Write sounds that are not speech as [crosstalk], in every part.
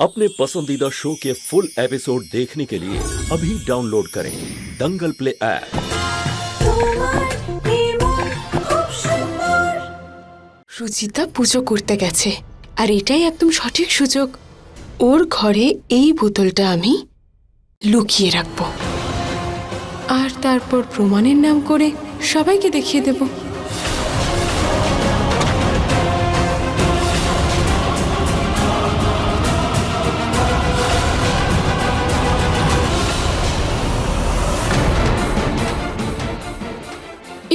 अपने पसंदीदा शो के फुल एपिसोड देखने के लिए अभी डाउनलोड करें दंगल प्ले ऐप তোমার নির্মল খুব সুন্দর রুচিতা পুজো করতে গেছে আর এটাই একদম সঠিক সুযোগ ওর ঘরে এই বোতলটা আমি লুকিয়ে রাখব আর তারপর প্রমাণের নাম করে সবাইকে দেখিয়ে দেব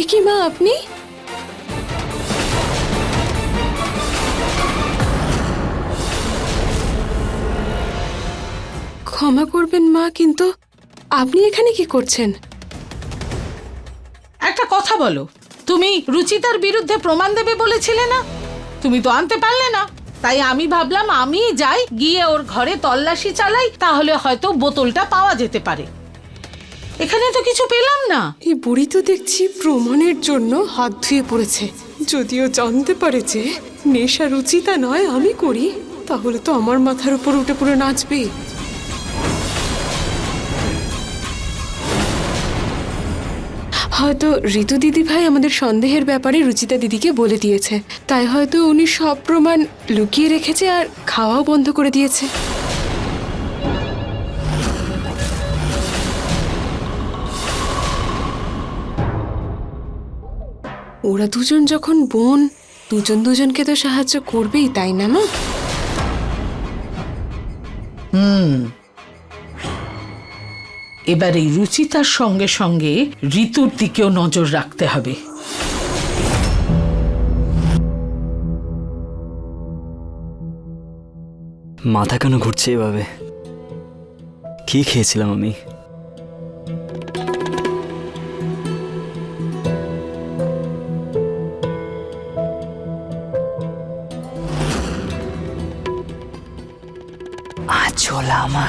এ কি মা আপনি? ক্ষমা করবেন মা, কিন্তু আপনি এখানে কি করছেন? একটা কথা বলো, তুমি রুচিতার বিরুদ্ধে প্রমাণ দেবে বলেছিলে না? তুমি তো আনতে পারলে না, তাই আমি ভাবলাম আমি যাই, গিয়ে ওর ঘরে তল্লাশি চালাই, তাহলে হয়তো বোতলটা পাওয়া যেতে পারে। এখানে তো কিছু পেলাম না। এই বুড়ি তো দেখছি প্রমাণের জন্য হাত ধুয়ে পড়েছে। যদিও জানতে পারে যে নেশা রুচিতা নয়, আমি করি। তাহলে তো আমার মাথার উপর উঠে পুরো নাচবে হয়তো ঋতু দিদি ভাই আমাদের সন্দেহের ব্যাপারে রুচিতা দিদিকে বলে দিয়েছে। তাই হয়তো উনি সব প্রমাণ লুকিয়ে রেখেছে আর খাওয়াও বন্ধ করে দিয়েছে। ওরা দুজন যখন বোন দুজন দুজনকে তো সাহায্য করবেই তাই না মা? এবার এই রুচিতার সঙ্গে সঙ্গে ঋতুর দিকেও নজর রাখতে হবে। মাথা কেন ঘুরছে এভাবে? কি খেয়েছিলাম আমি?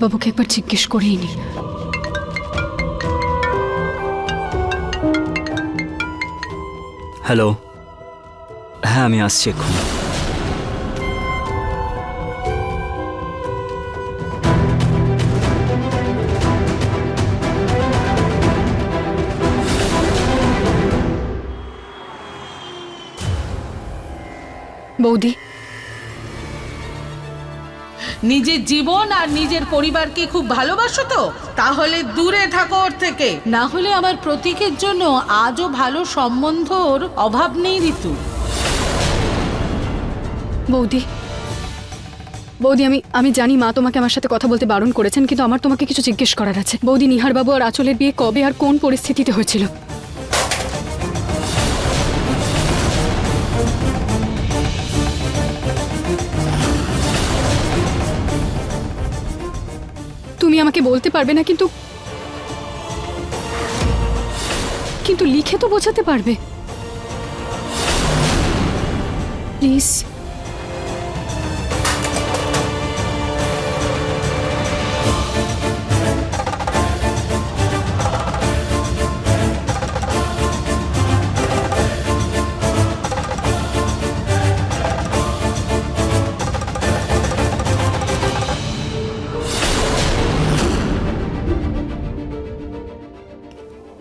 নিহারবাবুকে একবার জিজ্ঞেস করেই নি। হ্যালো। হ্যাঁ আমি আসছি এক্ষুনি। বৌদি নিজের জীবন আর নিজের পরিবারকে খুব ভালোবাসো তো? তাহলে দূরে থাকো ওর থেকে। না হলে আমার প্রতীকের জন্য আজও ভালো সম্বন্ধর অভাব নেই ঋতু। বৌদি। বৌদি আমি আমি জানি মা তোমাকে আমার সাথে কথা বলতে বারণ করেছেন কিন্তু আমার তোমাকে কিছু জিজ্ঞেস করার আছে। বৌদি নিহারবাবু আর আঁচলের বিয়ে কবে আর কোন পরিস্থিতিতে হয়েছিল? আমাকে বলতে পারবে না কিন্তু কিন্তু লিখে তো বোঝাতে পারবে। প্লিজ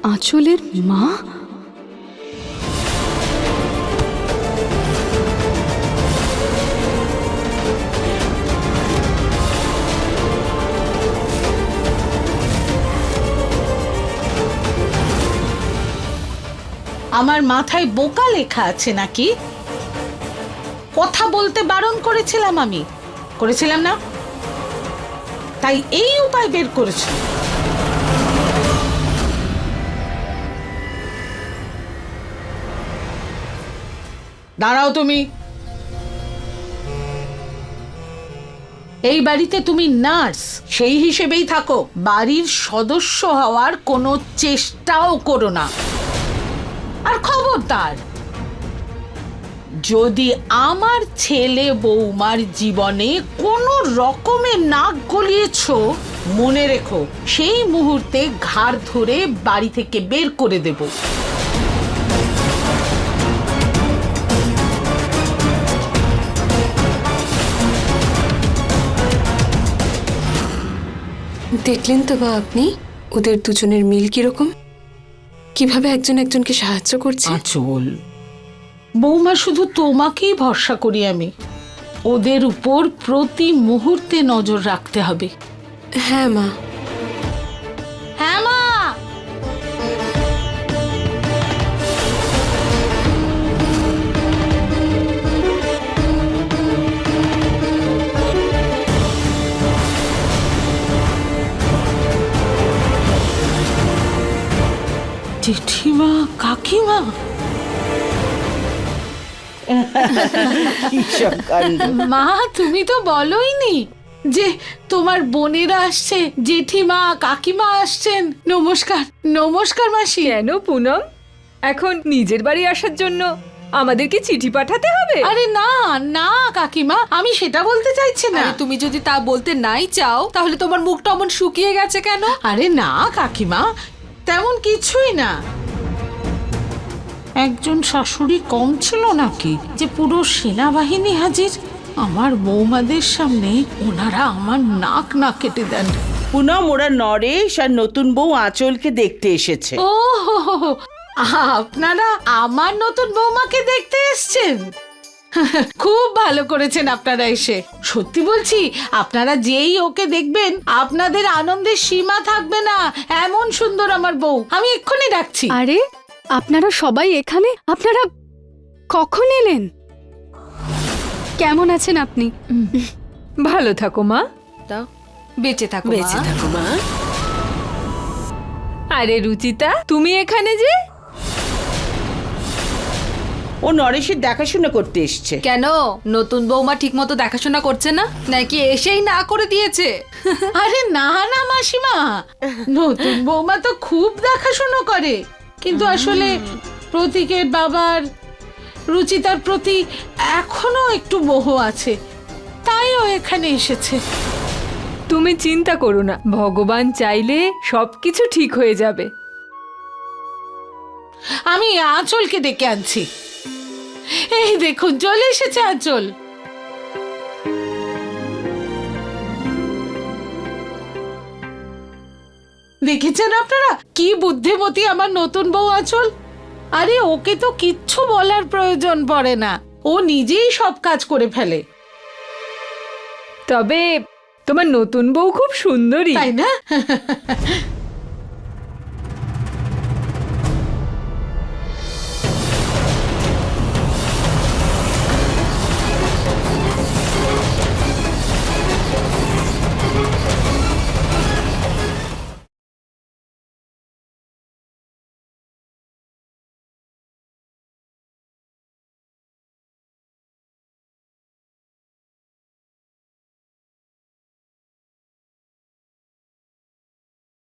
আঁচলের মা? আমার মাথায় বোকা লেখা আছে নাকি? কথা বলতে বারণ করেছিলাম আমি। করেছিলাম না? তাই এই উপায় বের করেছি। দাঁড়াও তুমি। এই বাড়িতে তুমি নার্স, সেই হিসেবেই থাকো। বাড়ির সদস্য হওয়ার কোনো চেষ্টাও করো না। আর খবরদার, যদি আমার ছেলে বৌমার জীবনে কোনো রকমে নাক গলিয়েছ, মনে রেখো, সেই মুহূর্তে ঘাড় ধরে বাড়ি থেকে বের করে দেব। দেখলেন তো বা আপনি? ওদের দুজনের মিল কীরকম? কীভাবে একজন একজনকে সাহায্য করছে? আচল। বৌমা শুধু তোমাকেই ভরসা করি আমি। ওদের উপর প্রতি মুহূর্তে নজর রাখতে হবে। হ্যাঁ মা। জেঠিমা কাকিমা। [laughs] মা তুমি তো বলোইনি যে তোমার বোনেরা আসছে জেঠিমা কাকিমা আসছেন। নমস্কার নমস্কার মাসি। কেন পুনম? এখন নিজের বাড়ি আসার জন্য আমাদেরকে চিঠি পাঠাতে হবে? আরে না না কাকিমা আমি সেটা বলতে চাইছি না। আরে তুমি যদি তা বলতে নাই চাও তাহলে তোমার মুখটা অমন শুকিয়ে গেছে কেন? আরে না কাকিমা তেমন কিছুই না। একজন শাশুড়ি কম ছিল নাকি? যে পুরো সেনাবাহিনী হাজির? আমার বৌমাদের সামনে ওনারা আমার নাক না কেটে দেন। পুনম ওরা নরেশ আর নতুন বউ আঁচলকে দেখতে এসেছে। ও হো হো হো, আপনারা আমার নতুন বৌমাকে দেখতে এসছেন? খুব ভালো করেছেন আপনারা এসে। সত্যি বলছি আপনারা যেই ওকে দেখবেন আপনাদের আনন্দের সীমা থাকবে না। এমন সুন্দর আমার বউ। আমি এক্ষুনি ডাকছি। আরে আপনারা সবাই এখানে? আপনারা কখন এলেন? কেমন আছেন আপনি? ভালো থাকো মা। দাও বেঁচে থাকো বেঁচে মা। থাকো মা। আরে রুচিতা তুমি এখানে যে? ও নরেশের দেখাশোনা করতে এসছে। কেন? নতুন বৌমা ঠিকমতো দেখাশোনা করছে না? নাকি এসেই না করে দিয়েছে? আরে না না মাসিমা। নতুন বৌমা তো খুব দেখাশুনো করে। কিন্তু আসলে প্রতীকের বাবার রুচিতার প্রতি এখনও একটু মোহ আছে। তাই ও এখানে এসেছে। তুমি চিন্তা করো না ভগবান চাইলে সবকিছু ঠিক হয়ে যাবে। আমি আঁচলকে ডেকে আনছি। এই দেখুন চলে এসেছে আঁচল। দেখেছেন আপনারা? কি বুদ্ধিমতী আমার নতুন বউ আঁচল? আরে ওকে তো কিচ্ছু বলার প্রয়োজন পড়ে না। ও নিজেই সব কাজ করে ফেলে। তবে তোমার নতুন বউ খুব সুন্দরী। তাই না?